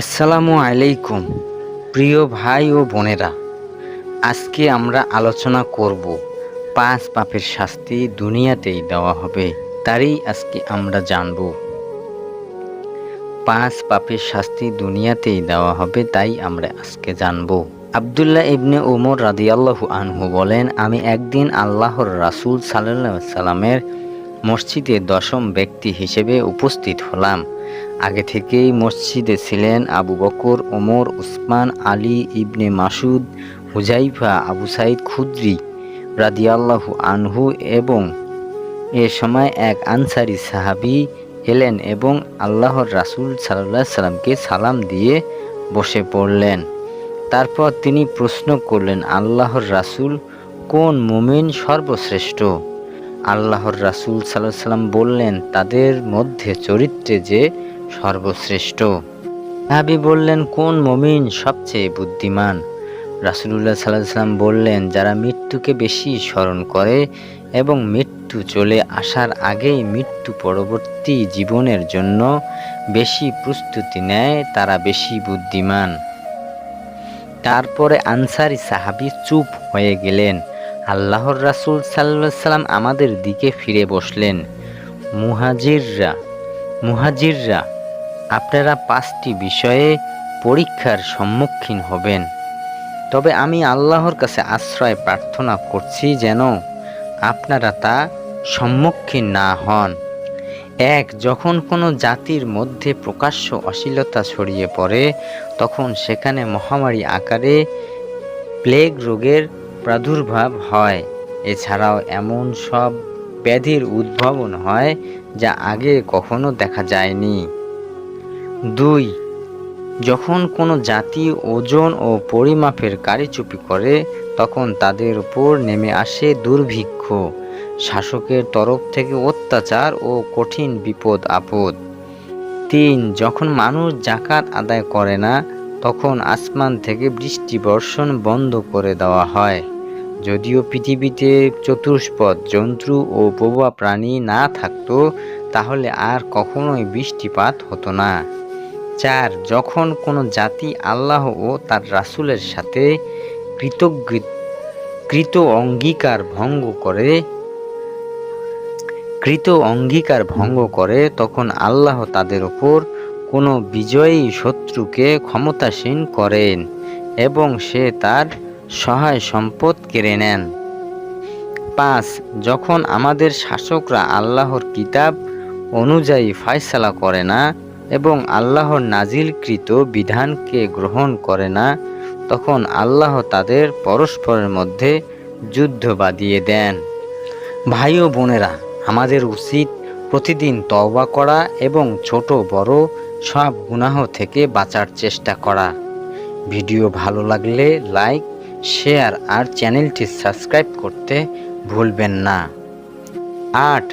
আসসালামু আলাইকুম, প্রিয় ভাই ও বোনেরা। আজকে আমরা আলোচনা করব, পাঁচ পাপের শাস্তি দুনিয়াতেই দেওয়া হবে, তারই আজকে আমরা জানব। পাঁচ পাপের শাস্তি দুনিয়াতেই দেওয়া হবে, তাই আমরা আজকে জানব। আবদুল্লাহ ইবনে ওমর রাদিয়াল্লাহু আনহু বলেন, আমি একদিন আল্লাহর রাসূল আলাইহি সাল্লামের মসজিদে দশম ব্যক্তি হিসেবে উপস্থিত হলাম। আগে থেকেই মসজিদে ছিলেন আবু বকর, ওমর, উসমান, আলী ইবনে মাসুদ, হুজাইফা, আবু সাইদ খুদ্রি রাদিয়াল্লাহু আনহু এবং এ সময় এক আনসারি সাহাবি এলেন এবং আল্লাহর রাসূল সাল্লাহ সাল্লামকে সালাম দিয়ে বসে পড়লেন। তারপর তিনি প্রশ্ন করলেন, আল্লাহর রাসূল কোন মুমিন সর্বশ্রেষ্ঠ? আল্লাহর রাসূল সাল্লাহ সাল্লাম বললেন, তাদের মধ্যে চরিত্রে যে সর্বশ্রেষ্ঠ। সাহাবি বললেন, কোন মমিন সবচেয়ে বুদ্ধিমান? রাসুলুল্লাহ সাল্লাহ সাল্লাম বললেন, যারা মৃত্যুকে বেশি স্মরণ করে এবং মৃত্যু চলে আসার আগেই মৃত্যু পরবর্তী জীবনের জন্য বেশি প্রস্তুতি নেয়, তারা বেশি বুদ্ধিমান। তারপরে আনসারি সাহাবি চুপ হয়ে গেলেন। আল্লাহর রাসূল সাল্লাহ সাল্লাম আমাদের দিকে ফিরে বসলেন। মুহাজিররা মুহাজিররা, আপনারা পাঁচটি বিষয়ে পরীক্ষার সম্মুখীন হবেন। তবে আমি আল্লাহর কাছে আশ্রয় প্রার্থনা করছি যেন আপনারা তা সম্মুখীন না হন। এক, যখন কোনো জাতির মধ্যে প্রকাশ্য অশ্লীলতা ছড়িয়ে পড়ে, তখন সেখানে মহামারী আকারে প্লেগ রোগের প্রাদুর্ভাব হয়। এছাড়াও এমন সব ব্যাধির উদ্ভাবন হয় যা আগে কখনো দেখা যায়নি। দুই, যখন কোনো জাতি ওজন ও পরিমাপের কারিচুপি করে, তখন তাদের উপর নেমে আসে দুর্ভিক্ষ। শাসকের তরফ থেকে অত্যাচার ও কঠিন বিপদ আপদ। তিন, যখন মানুষ জাকাত আদায় করে না, তখন আসমান থেকে বৃষ্টি বর্ষণ বন্ধ করে দেওয়া হয়। যদিও পৃথিবীতে চতুষ্পদ, জন্তু ও বোবা প্রাণী না থাকতো, তাহলে আর কখনোই বৃষ্টিপাত হতো না। চার, যখন কোনো জাতি আল্লাহ ও তার রাসুলের সাথে কৃতজ্ঞ কৃত অঙ্গীকার ভঙ্গ করে কৃত অঙ্গীকার ভঙ্গ করে, তখন আল্লাহ তাদের ওপর কোনো বিজয়ী শত্রুকে ক্ষমতাসীন করেন এবং সে তার সহায় সম্পদ কেড়ে নেন। পাঁচ, যখন আমাদের শাসকরা আল্লাহর কিতাব অনুযায়ী ফায়সালা করে না এবং আল্লাহর নাজিলকৃত বিধানকে গ্রহণ করে না, তখন আল্লাহ তাদের পরস্পরের মধ্যে যুদ্ধ বাঁধিয়ে দেন। ভাই ও বোনেরা, আমাদের উচিত প্রতিদিন তওবা করা এবং ছোট বড় সব গুনাহ থেকে বাঁচার চেষ্টা করা। ভিডিও ভালো লাগলে লাইক শেয়ার আর চ্যানেলটি সাবস্ক্রাইব করতে ভুলবেন না। আট